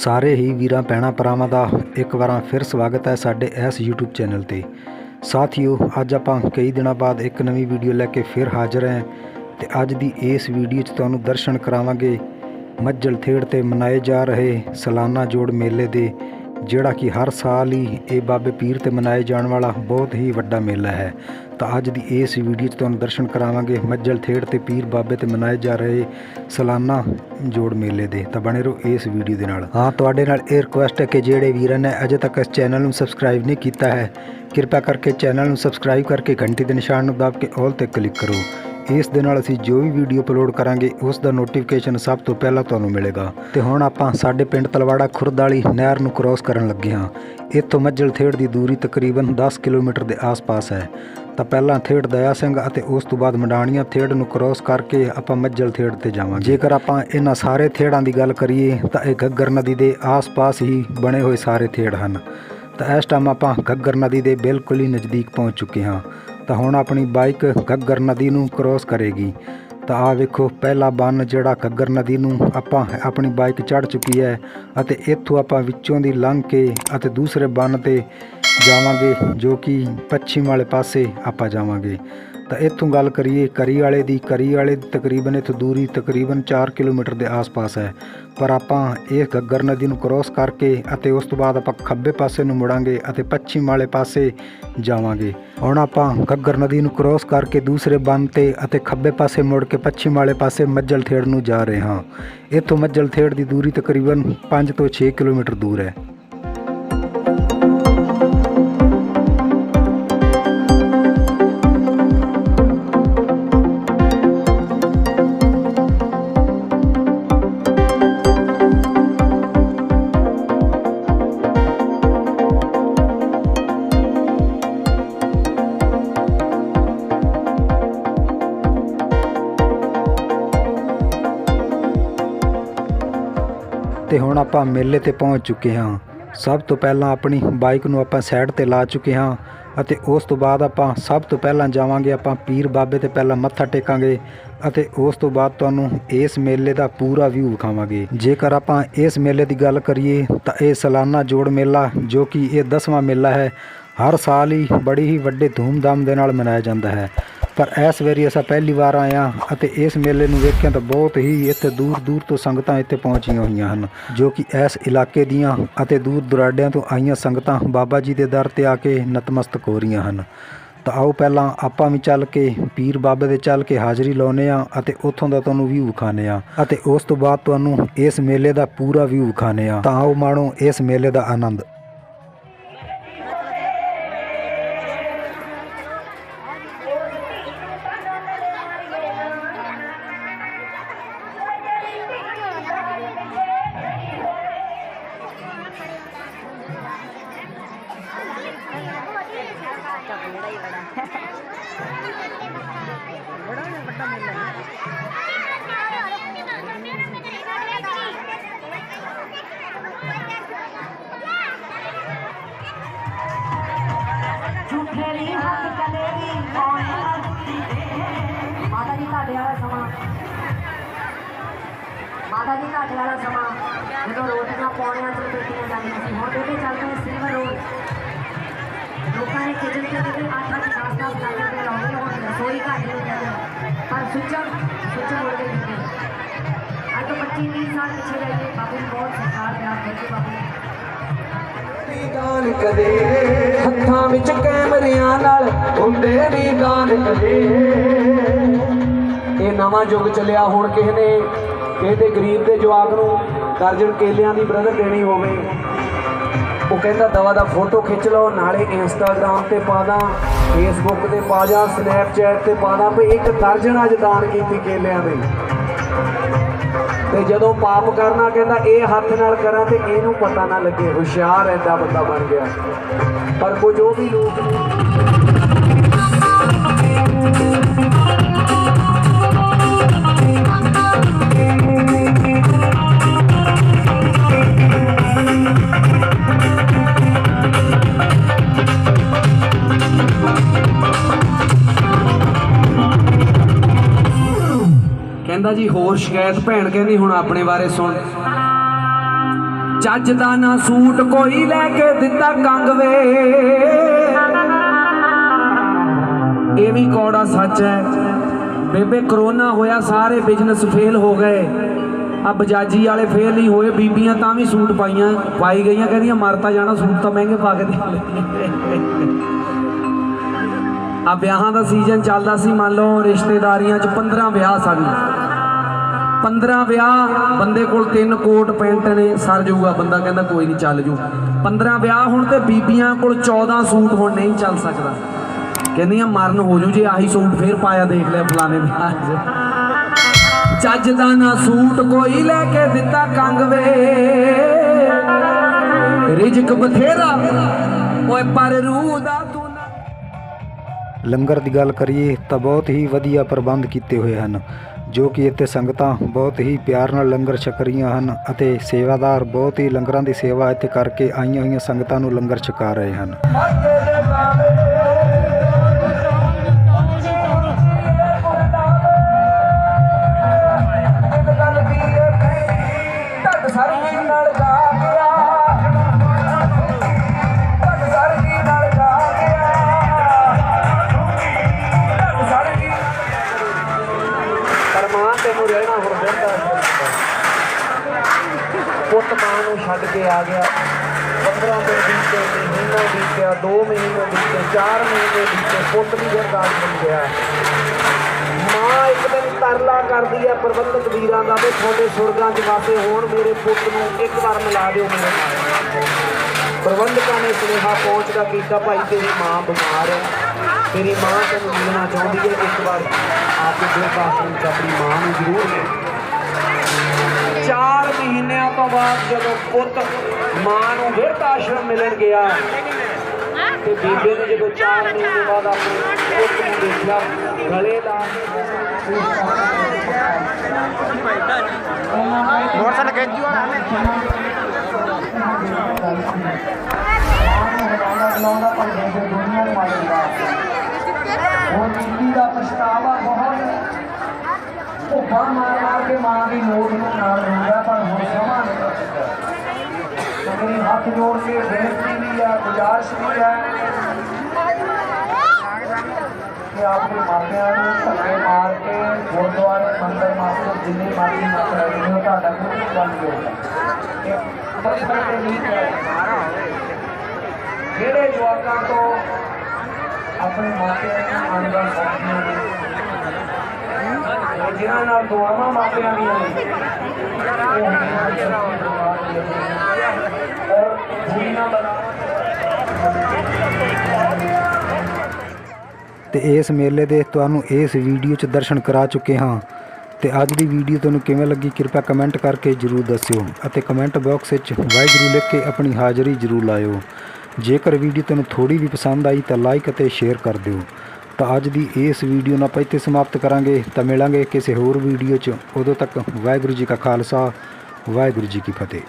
ਸਾਰੇ ਹੀ ਵੀਰਾਂ, ਭੈਣਾਂ, ਭਰਾਵਾਂ ਦਾ ਇੱਕ ਵਾਰਾਂ ਫਿਰ ਸਵਾਗਤ ਹੈ ਸਾਡੇ ਇਸ YouTube ਚੈਨਲ ਤੇ। ਸਾਥੀਓ, ਅੱਜ ਆਪਾਂ ਕਈ ਦਿਨਾਂ ਬਾਅਦ ਇੱਕ ਨਵੀਂ ਵੀਡੀਓ ਲੈ ਕੇ ਫਿਰ ਹਾਜ਼ਰ ਹਾਂ ਤੇ ਅੱਜ ਦੀ ਇਸ ਵੀਡੀਓ 'ਚ ਤੁਹਾਨੂੰ ਦਰਸ਼ਨ ਕਰਾਵਾਂਗੇ। ਮੱਜਲ ਥੇੜ ਤੇ ਮਨਾਏ ਜਾ ਰਹੇ ਸਾਲਾਨਾ ਜੋੜ ਮੇਲੇ ਦੇ ਜਿਹੜਾ ਕਿ ਹਰ ਸਾਲ ਹੀ ਇਹ ਬਾਬੇ ਪੀਰ ਤੇ ਮਨਾਏ ਜਾਣ ਵਾਲਾ ਬਹੁਤ ਹੀ ਵੱਡਾ ਮੇਲਾ ਹੈ। ਤਾਂ ਅੱਜ ਦੀ ਇਸ ਵੀਡੀਓ 'ਚ ਤੁਹਾਨੂੰ ਦਰਸ਼ਨ ਕਰਾਵਾਂਗੇ ਮੱਜਲ ਥੇੜ ਤੇ ਪੀਰ ਬਾਬੇ ਤੇ ਮਨਾਏ ਜਾ ਰਹੇ ਸਾਲਾਨਾ ਜੋੜ ਮੇਲੇ ਦੇ। ਤਾਂ ਬਣੇ ਰਹੋ ਇਸ ਵੀਡੀਓ ਦੇ ਨਾਲ। ਹਾਂ, ਤੁਹਾਡੇ ਨਾਲ ਇਹ ਰਿਕੁਐਸਟ ਹੈ ਕਿ ਜਿਹੜੇ ਵੀਰਾਂ ਨੇ ਅਜੇ ਤੱਕ ਇਸ ਚੈਨਲ ਨੂੰ ਸਬਸਕ੍ਰਾਈਬ ਨਹੀਂ ਕੀਤਾ ਹੈ, ਕਿਰਪਾ ਕਰਕੇ ਚੈਨਲ ਨੂੰ ਸਬਸਕ੍ਰਾਈਬ ਕਰਕੇ ਘੰਟੀ ਦੇ ਨਿਸ਼ਾਨ ਨੂੰ ਦਬਾ ਕੇ ਆਲ ਤੇ ਕਲਿੱਕ ਕਰੋ। ਇਸ ਦੇ ਨਾਲ ਅਸੀਂ ਜੋ ਵੀ ਵੀਡੀਓ ਅਪਲੋਡ ਕਰਾਂਗੇ, ਉਸ ਦਾ ਨੋਟੀਫਿਕੇਸ਼ਨ ਸਭ ਤੋਂ ਪਹਿਲਾਂ ਤੁਹਾਨੂੰ ਮਿਲੇਗਾ। ਤੇ ਹੁਣ ਆਪਾਂ ਸਾਡੇ ਪਿੰਡ ਤਲਵਾੜਾ ਖੁਰਦ ਵਾਲੀ ਨਹਿਰ ਨੂੰ ਕ੍ਰੋਸ ਕਰਨ ਲੱਗੇ ਹਾਂ। ਇੱਥੋਂ ਮੱਝਲ ਥੇੜ ਦੀ ਦੂਰੀ ਤਕਰੀਬਨ 10 ਕਿਲੋਮੀਟਰ ਦੇ ਆਸ-ਪਾਸ ਹੈ। ਤਾਂ ਪਹਿਲਾਂ ਥੇੜ ਦਇਆ ਸਿੰਘ ਅਤੇ ਉਸ ਤੋਂ ਬਾਅਦ ਮੰਡਾਣੀਆਂ ਥੇੜ ਨੂੰ ਕ੍ਰੋਸ ਕਰਕੇ ਆਪਾਂ ਮੱਝਲ ਥੇੜ ਤੇ ਜਾਵਾਂਗੇ। ਜੇਕਰ ਆਪਾਂ ਇਹਨਾਂ ਸਾਰੇ ਥੇੜਾਂ ਦੀ ਗੱਲ ਕਰੀਏ, ਤਾਂ ਇਹ ਗੱਗਰ ਨਦੀ ਦੇ ਆਸ-ਪਾਸ ਹੀ ਬਣੇ ਹੋਏ ਸਾਰੇ ਥੇੜ ਹਨ। ਤਾਂ ਇਸ ਟਾਈਮ ਆਪਾਂ ਗੱਗਰ ਨਦੀ ਦੇ ਬਿਲਕੁਲ ਹੀ ਨਜ਼ਦੀਕ ਪਹੁੰਚ ਚੁੱਕੇ ਹਾਂ। ਤਾਂ ਹੁਣ ਆਪਣੀ ਬਾਈਕ ਘੱਗਰ ਨਦੀ ਨੂੰ ਕ੍ਰੋਸ ਕਰੇਗੀ। ਤਾਂ ਆ ਵੇਖੋ, ਪਹਿਲਾ ਬੰਨ ਜਿਹੜਾ ਘੱਗਰ ਨਦੀ ਨੂੰ ਆਪਾਂ ਆਪਣੀ ਬਾਈਕ ਚੜ ਚੁੱਕੀ ਹੈ ਅਤੇ ਇੱਥੋਂ ਆਪਾਂ ਵਿੱਚੋਂ ਦੀ ਲੰਘ ਕੇ ਅਤੇ ਦੂਸਰੇ ਬੰਨ ਤੇ ਜਾਵਾਂਗੇ, ਜੋ ਕਿ ਪੱਛਮ ਵਾਲੇ ਪਾਸੇ ਆਪਾਂ ਜਾਵਾਂਗੇ। ਤਾਂ ਇੱਥੋਂ ਗੱਲ ਕਰੀਏ ਕਰੀ ਵਾਲੇ ਦੀ ਕਰੀ ਵਾਲੇ ਦੀ ਤਕਰੀਬਨ ਇੱਥੋਂ ਦੂਰੀ ਤਕਰੀਬਨ 4 ਕਿਲੋਮੀਟਰ ਦੇ ਆਸ-ਪਾਸ ਹੈ। ਪਰ ਆਪਾਂ ਇਹ ਗੱਗਰ ਨਦੀ ਨੂੰ ਕ੍ਰੋਸ ਕਰਕੇ ਅਤੇ ਉਸ ਤੋਂ ਬਾਅਦ ਆਪਾਂ ਖੱਬੇ ਪਾਸੇ ਨੂੰ ਮੁੜਾਂਗੇ ਅਤੇ ਪੱਛਮ ਵਾਲੇ ਪਾਸੇ ਜਾਵਾਂਗੇ। ਹੁਣ ਆਪਾਂ ਗੱਗਰ ਨਦੀ ਨੂੰ ਕ੍ਰੋਸ ਕਰਕੇ ਦੂਸਰੇ ਬੰਨ ਤੇ ਅਤੇ ਖੱਬੇ ਪਾਸੇ ਮੁੜ ਕੇ ਪੱਛਮ ਵਾਲੇ ਪਾਸੇ ਮੱਜਲ ਥੇੜ ਨੂੰ ਜਾ ਰਹੇ ਹਾਂ। ਇੱਥੋਂ ਮੱਜਲ ਥੇੜ ਦੀ ਦੂਰੀ ਤਕਰੀਬਨ 5 ਤੋਂ 6 ਕਿਲੋਮੀਟਰ ਦੂਰ ਹੈ। ਆਪਾਂ ਮੇਲੇ ਤੇ ਪਹੁੰਚ ਚੁੱਕੇ ਹਾਂ। ਸਭ ਤੋਂ ਪਹਿਲਾਂ ਆਪਣੀ ਬਾਈਕ ਨੂੰ ਆਪਾਂ ਸਾਈਡ ਤੇ ਲਾ ਚੁੱਕੇ ਹਾਂ ਅਤੇ ਉਸ ਤੋਂ ਬਾਅਦ ਆਪਾਂ ਸਭ ਤੋਂ ਪਹਿਲਾਂ ਜਾਵਾਂਗੇ, ਆਪਾਂ ਪੀਰ ਬਾਬੇ ਤੇ ਪਹਿਲਾਂ ਮੱਥਾ ਟੇਕਾਂਗੇ ਅਤੇ ਉਸ ਤੋਂ ਬਾਅਦ ਤੁਹਾਨੂੰ ਇਸ ਮੇਲੇ ਦਾ ਪੂਰਾ ਵਿਊ ਵਿਖਾਵਾਂਗੇ। ਜੇਕਰ ਆਪਾਂ ਇਸ ਮੇਲੇ ਦੀ ਗੱਲ ਕਰੀਏ ਤਾਂ ਇਹ ਸਾਲਾਨਾ ਜੋੜ ਮੇਲਾ ਜੋ ਕਿ ਇਹ 10ਵਾਂ ਮੇਲਾ ਹੈ, ਹਰ ਸਾਲ ਹੀ ਬੜੀ ਹੀ ਵੱਡੇ ਧੂਮਧਾਮ ਦੇ ਨਾਲ ਮਨਾਇਆ ਜਾਂਦਾ ਹੈ। ਪਰ ਇਸ ਵਾਰੀ ਅਸਾਂ ਪਹਿਲੀ ਵਾਰ ਆਇਆ ਅਤੇ ਇਸ ਮੇਲੇ ਨੂੰ ਵੇਖਿਆ ਤਾਂ ਬਹੁਤ ਹੀ ਇੱਥੇ ਦੂਰ ਦੂਰ ਤੋਂ ਸੰਗਤਾਂ ਇੱਥੇ ਪਹੁੰਚੀਆਂ ਹੋਈਆਂ ਹਨ, ਜੋ ਕਿ ਇਸ ਇਲਾਕੇ ਦੀਆਂ ਅਤੇ ਦੂਰ ਦੁਰਾਡਿਆਂ ਤੋਂ ਆਈਆਂ ਸੰਗਤਾਂ ਬਾਬਾ ਜੀ ਦੇ ਦਰ ਤੇ ਆ ਕੇ ਨਤਮਸਤਕ ਹੋ ਰਹੀਆਂ ਹਨ। ਤਾਂ ਆਓ ਪਹਿਲਾਂ ਆਪਾਂ ਵੀ ਚੱਲ ਕੇ ਪੀਰ ਬਾਬੇ ਦੇ ਚੱਲ ਕੇ ਹਾਜ਼ਰੀ ਲਾਉਨੇ ਆ ਅਤੇ ਉੱਥੋਂ ਦਾ ਤੁਹਾਨੂੰ ਵਿਊ ਵਿਖਾਣੇ ਆ ਅਤੇ ਉਸ ਤੋਂ ਬਾਅਦ ਤੁਹਾਨੂੰ ਇਸ ਮੇਲੇ ਦਾ ਪੂਰਾ ਵਿਊ ਵਿਖਾਣੇ ਆ ਤਾਂ ਆਓ ਮਾਣੋ ਇਸ ਮੇਲੇ ਦਾ ਆਨੰਦ। ਮਾਤਾ ਵਾਲਾ ਸਮਾਂ। ਮਾਤਾ ਜੀ ਤੁਹਾਡੇ ਵਾਲਾ ਸਮਾਂ। ਜਦੋਂ ਰੋਟੀਆਂ ਪੌੜੀਆਂ ਤੋਂ ਬੇਟੀਆਂ ਜਾਂਦੀਆਂ ਸੀ, ਹੁਣ ਬੇਟੇ ਚੱਲਦੇ ਸਿਲਵਰ ਰੋਡ ਲੋਕਾਂ ਨੇ ਕਿਚਨ ਤੇ ਕਿਤੇ ਅੱਠ ਅੱਠ ਦਸ ਦਸ ਲੱਖ ਰੁਪਏ ਲਾਉਂਦੇ ਹੁਣ ਰਸੋਈ ਘੱਟ ਹੋ ਜਾਂਦੀ ਪਰ ਸੁੱਚਾ ਸੁੱਚਾ ਮੁੜ ਗਈ ਅੱਜ ਤੋਂ 25 30 ਸਾਲ ਪਿੱਛੇ ਜਾਈਏ ਬਾਬੂ ਬਹੁਤ ਸਤਿਕਾਰ, ਪਿਆਰ ਕਰਦੇ ਬਾਬੂ ਗਾਨ ਕਦੇ ਹੱਥਾਂ ਵਿੱਚ ਕੈਮਰਿਆਂ ਨਾਲ ਹੁੰਦੇ ਵੀ ਗਾਨ ਕਦੇ ਇਹ ਨਵਾਂ ਯੁੱਗ ਚੱਲਿਆ, ਹੁਣ ਕਿਸੇ ਨੇ ਕਿਸੇ ਦੇ ਗਰੀਬ ਦੇ ਜਵਾਕ ਨੂੰ ਦਰਜਨ ਕੇਲਿਆਂ ਦੀ ਬ੍ਰਦਰ ਦੇਣੀ ਹੋਵੇ, ਉਹ ਕਹਿੰਦਾ ਦਵਾ ਦਾ ਫੋਟੋ ਖਿੱਚ ਲਓ, ਨਾਲੇ ਇੰਸਟਾਗ੍ਰam ਤੇ ਪਾ ਦਾਂ ਫੇਸਬੁੱਕ ਤੇ ਪਾ ਜਾ ਸਨੈਪਚੈਟ ਤੇ ਪਾ ਦਾਂ, ਵੀ ਇੱਕ ਦਰਜਨ ਅੱਜ ਦਾਨ ਕੀਤੀ ਕੇਲਿਆਂ ਦੇ। ਤੇ ਜਦੋਂ ਪਾਪ ਕਰਨਾ ਕਹਿੰਦਾ, ਇਹ ਹੱਥ ਨਾਲ ਕਰਾਂ ਤੇ ਇਹਨੂੰ ਪਤਾ ਨਾ ਲੱਗੇ, ਹੁਸ਼ਿਆਰ ਐਡਾ ਬੰਦਾ ਬਣ ਗਿਆ। ਪਰ ਕੁਝ ਉਹ ਵੀ ਲੋਕ ਕਹਿੰਦਾ ਜੀ, ਹੋਰ ਸ਼ਿਕਾਇਤ ਭੈਣ ਕਹਿੰਦੀ, ਹੁਣ ਆਪਣੇ ਬਾਰੇ ਸੁਣ। ਚੱਜ ਦਾ ਨਾ ਸੂਟ ਕੋਈ ਲੈ ਕੇ ਦਿੱਤਾ ਕੰਗ ਵੇ। ਇਹ ਵੀ ਕੌੜਾ ਸੱਚ ਹੈ। ਬੇਬੇ, ਕਰੋਨਾ ਹੋਇਆ, ਸਾਰੇ ਬਿਜ਼ਨਸ ਫੇਲ ਹੋ ਗਏ। ਆ ਬਜਾਜੀ ਵਾਲੇ ਫੇਲ ਨਹੀਂ ਹੋਏ, ਬੀਬੀਆਂ ਤਾਂ ਵੀ ਸੂਟ ਪਾਈਆਂ, ਪਾਈ ਗਈਆਂ, ਕਹਿੰਦੀਆਂ, ਮਰਤਾ ਜਾਣਾ ਸੂਟ ਤਾਂ ਮਹਿੰਗੇ ਪਾ ਕੇ ਦੇ ਆ ਵਿਆਹਾਂ ਦਾ ਸੀਜ਼ਨ ਚੱਲਦਾ ਸੀ, ਮੰਨ ਲਓ, ਰਿਸ਼ਤੇਦਾਰੀਆਂ 'ਚ 15 ਵਿਆਹ ਸਨ। 15 ਵਿਆਹ, ਬੰਦੇ ਕੋਲ ਤਿੰਨ ਕੋਟ ਪੈਂਟ ਨੇ, ਸਰ ਜਾਊਗਾ ਬੰਦਾ, ਕਹਿੰਦਾ ਕੋਈ ਨਹੀਂ ਚੱਲ ਜੂ। 15 ਵਿਆਹ ਹੁਣ ਤੇ ਬੀਬੀਆਂ ਕੋਲ 14 ਸੂਟ ਹੁਣ ਨਹੀਂ ਚੱਲ ਸਕਦਾ। ਕਹਿੰਦੀਆਂ ਮਰਨ ਹੋ ਜੂ, ਜੇ ਆਹੀ ਸੂਟ ਫੇਰ ਪਾਇਆ ਦੇਖ ਲਿਆ ਫਲਾਣੇ ਵਿਆਹ 'ਚ। ਚੱਜ ਦਾ ਨਾ ਸੂਟ ਕੋਈ ਲੈ ਕੇ ਦਿੱਤਾ ਕੰਗ ਵੇ। ਰਿਜਕ ਬਥੇਰਾ, ਓਏ ਪਰ ਰੂਹ ਦਾ ਲੰਗਰ ਦੀ ਗੱਲ ਕਰੀਏ ਤਾਂ ਬਹੁਤ ਹੀ ਵਧੀਆ ਪ੍ਰਬੰਧ ਕੀਤੇ ਹੋਏ ਹਨ। ਜੋ ਕਿ ਇੱਥੇ ਸੰਗਤਾਂ ਬਹੁਤ ਹੀ ਪਿਆਰ ਨਾਲ ਲੰਗਰ ਛਕ ਰਹੀਆਂ ਹਨ ਅਤੇ ਸੇਵਾਦਾਰ ਬਹੁਤ ਹੀ ਲੰਗਰਾਂ ਦੀ ਸੇਵਾ ਇੱਥੇ ਕਰਕੇ ਆਈਆਂ ਹੋਈਆਂ ਸੰਗਤਾਂ ਨੂੰ ਲੰਗਰ ਛਕਾ ਰਹੇ ਹਨ। ਨੂੰ ਛੱਡ ਕੇ ਆ ਗਿਆ। 15 ਦਿਨ ਬੀਤੇ ਮਹੀਨਾ ਬੀਤਿਆ 2 ਮਹੀਨੇ ਬੀਤੇ 4 ਮਹੀਨੇ ਬੀਤੇ ਪੁੱਤ ਵੀ ਗਰਦਾਸ ਬਣ ਗਿਆ। ਮਾਂ ਇੱਕ ਦਿਨ ਤਰਲਾ ਕਰਦੀ ਹੈ ਪ੍ਰਬੰਧਕ ਵੀਰਾਂ ਦਾ ਵੀ ਤੁਹਾਡੇ ਸੁਰਗਾਂ 'ਚ ਵਾਸੇ ਹੋਣ ਮੇਰੇ ਪੁੱਤ ਨੂੰ ਇੱਕ ਵਾਰ ਮਿਲਾ ਦਿਓ ਮੇਰੇ ਨਾਲ। ਪ੍ਰਬੰਧਕਾਂ ਨੇ ਸੁਨੇਹਾ ਪਹੁੰਚਦਾ ਕੀਤਾ, ਭਾਈ ਤੇਰੀ ਮਾਂ ਬਿਮਾਰ ਹੈ। ਤੇਰੀ ਮਾਂ ਤੈਨੂੰ ਮਿਲਣਾ ਚਾਹੁੰਦੀ ਹੈ। ਇੱਕ ਵਾਰ ਆ ਕੇ ਗੁਰਦਾਸਪੁਰ ਚ ਆਪਣੀ ਮਾਂ ਨੂੰ ਜ਼ਰੂਰ ਮਹੀਨਿਆਂ ਤੋਂ ਬਾਅਦ ਜਦੋਂ ਪੁੱਤ ਮਾਂ ਨੂੰ ਬਿਰਧ ਆਸ਼ਰਮ ਮਿਲਣ ਗਿਆ ਤੇ ਬੀਬੇ ਨੇ ਜਦੋਂ 4 ਮਹੀਨੇ ਬਾਅਦ ਆਪਣੇ ਪੁੱਤ ਨੂੰ ਦੇਖਿਆ ਗਲੇ ਲਾ ਉਹ ਬੀਬੀ ਦਾ ਪਛਤਾਵਾ ਬਹੁਤ ਭੁੱਖਾ ਮਾਰ ਮਾਰ ਕੇ ਮਾਂ ਦੀ ਮੌਤ ਨੂੰ ਨਾਲ ਰੋਂਦਾ ਪਰ ਹੁਣ ਸਮਾਂ ਨਹੀਂ ਤੇ ਮੇਰੀ ਹੱਥ ਜੋੜ ਕੇ ਬੇਨਤੀ ਵੀ ਹੈ ਗੁਜ਼ਾਰਿਸ਼ ਵੀ ਹੈ ਕਿ ਆਪਣੇ ਮਾਪਿਆਂ ਨੂੰ ਧੱਕੇ ਮਾਰ ਕੇ ਗੁਰਦੁਆਰੇ, ਮੰਦਰ, ਮਾਸਟਰ, ਜਿੰਨੀ ਮਾਰੀ ਮਾਤਰਾ ਹੈ ਉਹ ਤੁਹਾਡਾ ਕੋਈ ਬਣ ਜਾਊਗਾ ਇਹ ਪੱਥਰ ਤੇ ਨਹੀਂ ਪਿਆ ਜਿਹੜੇ ਜਵਾਕਾਂ ਤੋਂ ਆਪਣੇ ਮਾਪਿਆਂ ਨੂੰ ਆਨੰਦਾਂ ਸਾਥੀਆਂ ਨੇ ਤੇ ਜਿਨ੍ਹਾਂ ਨਾਲ ਦੁਆਵਾਂ ਮਾਪਿਆਂ ਦੀਆਂ ਨੇ। ਔਰ ਜੀਣਾ ਬਣਾ। ਤੇ ਇਸ ਮੇਲੇ ਦੇ ਤੁਹਾਨੂੰ ਇਸ ਵੀਡੀਓ 'ਚ ਦਰਸ਼ਨ ਕਰਾ ਚੁੱਕੇ ਹਾਂ। ਤੇ ਅੱਜ ਦੀ ਵੀਡੀਓ ਤੁਹਾਨੂੰ ਕਿਵੇਂ ਲੱਗੀ ਕਿਰਪਾ ਕਮੈਂਟ ਕਰਕੇ ਜਰੂਰ ਦੱਸਿਓ ਅਤੇ ਕਮੈਂਟ ਬਾਕਸ ਵਿੱਚ ਵਾਹਿਗੁਰੂ ਲਿਖ ਕੇ ਆਪਣੀ ਹਾਜ਼ਰੀ ਜਰੂਰ ਲਾਇਓ। ਜੇਕਰ ਵੀਡੀਓ ਤੁਹਾਨੂੰ ਥੋੜੀ ਵੀ ਪਸੰਦ ਆਈ ਤਾਂ ਲਾਈਕ ਅਤੇ ਸ਼ੇਅਰ ਕਰ ਦਿਓ। ਤਾਂ ਅੱਜ ਦੀ ਇਸ ਵੀਡੀਓ ਨੂੰ ਆਪਾਂ ਇੱਥੇ ਸਮਾਪਤ ਕਰਾਂਗੇ। ਤਾਂ ਮਿਲਾਂਗੇ ਕਿਸੇ ਹੋਰ ਵੀਡੀਓ 'ਚ। ਉਦੋਂ ਤੱਕ ਵਾਹਿਗੁਰੂ ਜੀ ਕਾ ਖਾਲਸਾ, ਵਾਹਿਗੁਰੂ ਜੀ ਕੀ ਫਤਿਹ।